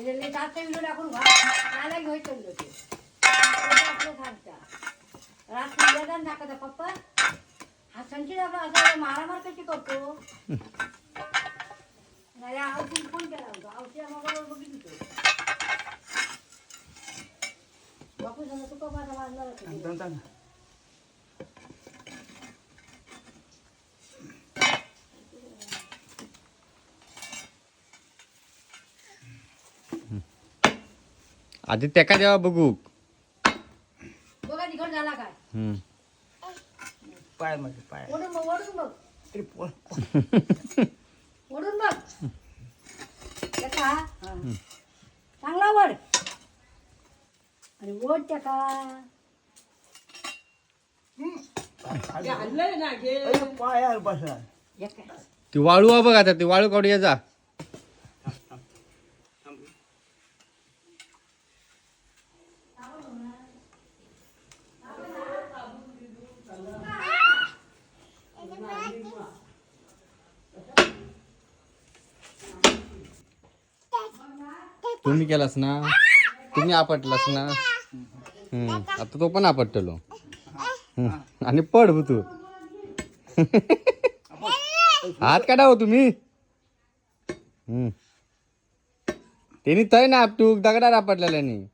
त्याच्यातले जास्त व्हिडिओ टाकून घा त्याला घेऊन चाललो ते ते आपलं सांगता रात्री वेदांत दाखवता पप्पा हा संचित आपला असा मारामार कशी करतो नाही औषध फोन केला होता औषध मोबाईलवर बघितलं होतं. बापू सांगा तू कपाचा वाजला होता आधी त्याका जेव्हा बघू बघा तिकड झाला काय हम्म. पायमध्ये पाय ओढून बघ ओढून बघ अरे पोळ. ओढून बघ त्याचा हा. चांगला वड आणि ओढ त्याका अरे पायावर काय. ती वाळू बघ आता ती वाळू काढूया जा तुम्ही केलास ना? तुम्ही आपटलास ना? हम्म. आता तो पण आपटलो. आणि पड हो तू. हात काढा हो तुम्ही. हम्म. त्यांनी तय ना आपटूक दगडा आपटलेल्यानी.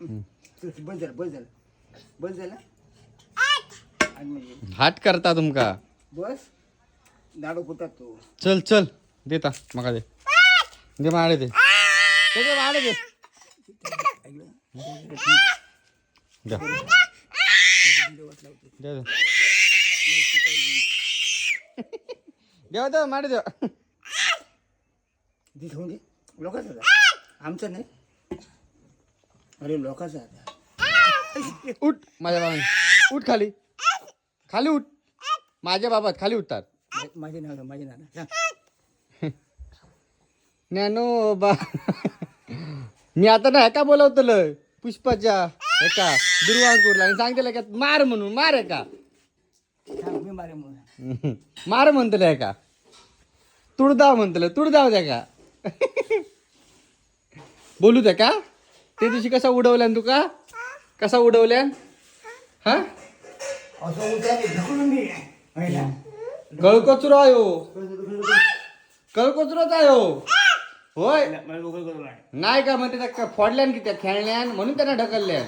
बस झालं बस झालं. बस झालं? आणि म्हणजे करता तुमका. बस. दाडो कुठं तू. चल चल. देता मका दे. दे माडे दे. दे दे माडे दे. द्या. द्या, द्या. देवा देवा माडे देवा ती घेऊन दे लोकांचा आमचं नाही. अरे लोकांचा आता. उठ माझ्या बाबाने उठ खाली. खाली उठ. माझ्या बाबात खाली उठतात माझे नाव माझे नाव ज्ञानो बा. मी आता ना एका बोलवतलं पुष्पाच्या एका दुर्वांकूरला आणि सांगते का मार म्हणून मार एका मी मारे म्हणून. मार म्हणतलं एका तुडदाव म्हणतलं तुडदाव द्या का? बोलू द्या का? ते दिवशी कसा उडवल्यान तुका कसा उडवल्यान? हा? कळकचरो आयो कळकचरोच आयो होय. नाही का म्हणते फोडल्यान की त्या खेळल्यान म्हणून त्यांना ढकलल्यान.